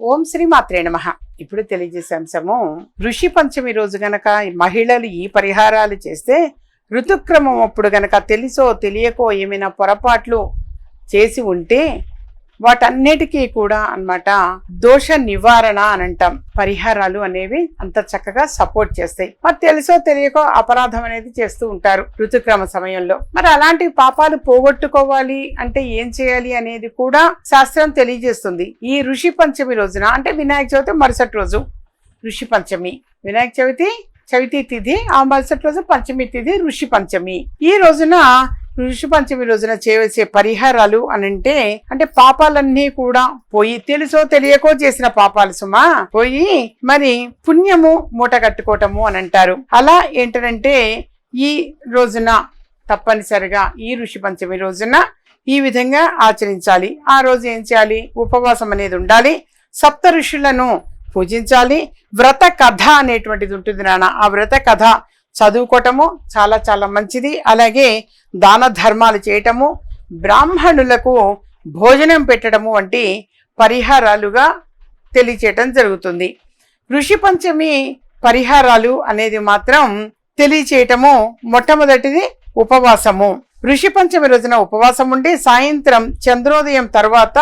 ఓం శ్రీ మాత్రే నమ. ఇప్పుడు తెలియజేసే అంశము ఋషి పంచమి రోజు గనక మహిళలు ఈ పరిహారాలు చేస్తే ఋతుక్రమం అప్పుడు గనక తెలుసో తెలియకో ఏమైనా పొరపాట్లు చేసి ఉంటే వాటన్నిటికీ కూడా అన్నమాట దోష నివారణ అని అంటాం. పరిహారాలు అనేవి అంత చక్కగా సపోర్ట్ చేస్తాయి. మరి తెలుసో తెలియకో అపరాధం అనేది చేస్తూ ఉంటారు ఋతుక్రమ సమయంలో. మరి అలాంటి పాపాలు పోగొట్టుకోవాలి అంటే ఏం చేయాలి అనేది కూడా శాస్త్రం తెలియజేస్తుంది. ఈ ఋషి పంచమి రోజున అంటే వినాయక చవితి మరుసటి రోజు ఋషి పంచమి. వినాయక చవితి చవితి తిథి ఆ మరుసటి రోజు పంచమి తిథి ఋషి పంచమి. ఈ రోజున ఋషి పంచమి రోజున చేయవలసే పరిహారాలు అని అంటే అంటే పాపాలన్నీ కూడా పోయి తెలుసో తెలియకో చేసిన పాపాలు సుమా? పోయి మరి పుణ్యము మూట కట్టుకోవటము అని అంటారు అలా ఏంటంటే ఈ రోజున తప్పనిసరిగా ఈ ఋషి పంచమి రోజున ఈ విధంగా ఆచరించాలి. ఆ రోజు ఏం చేయాలి? ఉపవాసం అనేది ఉండాలి. సప్త ఋషులను పూజించాలి. వ్రత కథ అనేటువంటిది ఉంటుంది నాన్న. ఆ వ్రత కథ చదువుకోవటము చాలా చాలా మంచిది. అలాగే దాన ధర్మాలు చేయటము బ్రాహ్మణులకు భోజనం పెట్టడము వంటి పరిహారాలుగా తెలియచేయటం జరుగుతుంది. ఋషి పంచమి పరిహారాలు అనేది మాత్రం తెలియచేయటము మొట్టమొదటిది ఉపవాసము. ఋషి పంచమి రోజున ఉపవాసం ఉండి సాయంత్రం చంద్రోదయం తర్వాత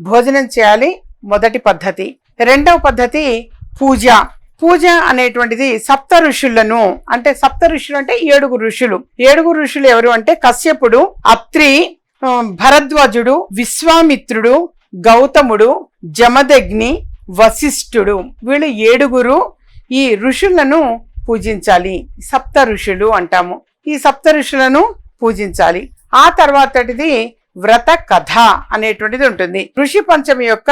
భోజనం చేయాలి మొదటి పద్ధతి. రెండవ పద్ధతి పూజ. పూజ అనేటువంటిది సప్త ఋషులను అంటే సప్త ఋషులు అంటే ఏడుగురు ఋషులు. ఏడుగురు ఋషులు ఎవరు అంటే కశ్యపుడు అత్రి భరద్వాజుడు విశ్వామిత్రుడు గౌతముడు జమదగ్ని వశిష్ఠుడు. వీళ్ళు ఏడుగురు ఈ ఋషులను పూజించాలి. సప్త ఋషులు అంటాము. ఈ సప్త ఋషులను పూజించాలి. ఆ తర్వాతటిది వ్రత కథ అనేటువంటిది ఉంటుంది. ఋషి పంచమి యొక్క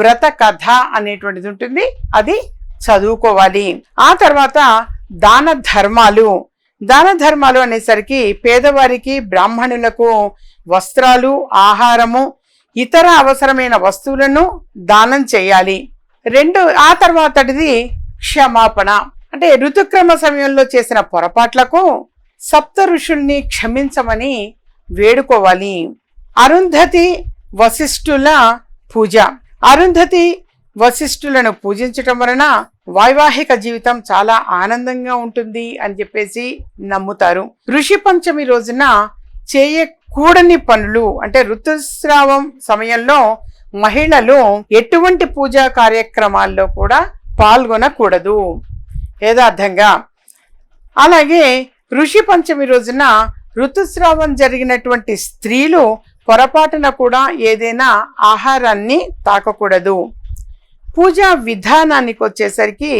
వ్రత కథ అనేటువంటిది ఉంటుంది. అది చదువుకోవాలి. ఆ తర్వాత దాన ధర్మాలు. దాన ధర్మాలు అనేసరికి పేదవారికి బ్రాహ్మణులకు వస్త్రాలు ఆహారము ఇతర అవసరమైన వస్తువులను దానం చేయాలి. రెండు ఆ తర్వాతటిది క్షమాపణ. అంటే ఋతుక్రమ సమయంలో చేసిన పొరపాట్లకు సప్త ఋషుల్ని క్షమించమని వేడుకోవాలి. అరుంధతి వశిష్ఠుల పూజ. అరుంధతి వశిష్ఠులను పూజించటం వలన వైవాహిక జీవితం చాలా ఆనందంగా ఉంటుంది అని చెప్పేసి నమ్ముతారు. ఋషి పంచమి రోజున చేయకూడని పనులు అంటే ఋతుస్రావం సమయంలో మహిళలు ఎటువంటి పూజా కార్యక్రమాల్లో కూడా పాల్గొనకూడదు. యథార్థంగా. అలాగే ఋషి పంచమి రోజున ఋతుస్రావం జరిగినటువంటి స్త్రీలు పొరపాటున కూడా ఏదైనా ఆహారాన్ని తాకకూడదు. పూజా విధానానికి వచ్చేసరికి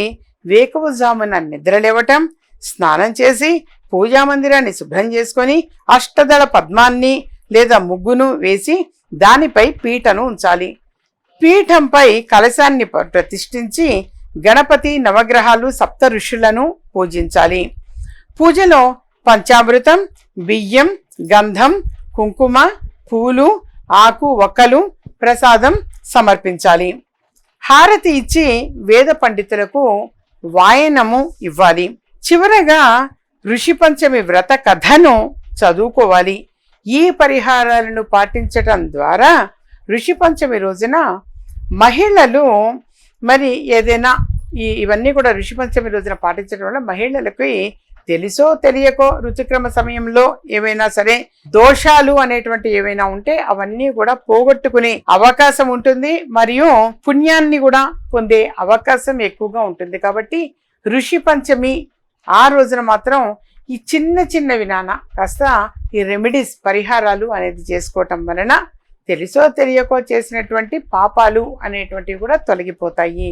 వేకువజామున నిద్రలేవటం స్నానం చేసి పూజా మందిరాన్ని శుభ్రం చేసుకొని అష్టదళ పద్మాన్ని లేదా ముగ్గును వేసి దానిపై పీటను ఉంచాలి. పీఠంపై కలశాన్ని ప్రతిష్ఠించి గణపతి నవగ్రహాలు సప్త ఋషులను పూజించాలి. పూజలో పంచామృతం బియ్యం గంధం కుంకుమ పూలు ఆకు ఒక్కలు ప్రసాదం సమర్పించాలి. హారతి ఇచ్చి వేద పండితులకు వాయనము ఇవ్వాలి. చివరగా ఋషి పంచమి వ్రత కథను చదువుకోవాలి. ఈ పరిహారాలను పాటించటం ద్వారా ఋషి పంచమి రోజున మహిళలు మరి ఏదైనా ఈ ఇవన్నీ కూడా ఋషి పంచమి రోజున పాటించడం వల్ల మహిళలకి తెలుసో తెలియకో రుచిక్రమ సమయంలో ఏవైనా సరే దోషాలు అనేటువంటి ఏవైనా ఉంటే అవన్నీ కూడా పోగొట్టుకునే అవకాశం ఉంటుంది. మరియు పుణ్యాన్ని కూడా పొందే అవకాశం ఎక్కువగా ఉంటుంది. కాబట్టి ఋషి పంచమి ఆ రోజున మాత్రం ఈ చిన్న చిన్న వినాన కాస్త ఈ రెమెడీస్ పరిహారాలు అనేది చేసుకోవటం వలన తెలుసో తెలియకో చేసినటువంటి పాపాలు అనేటువంటివి కూడా తొలగిపోతాయి.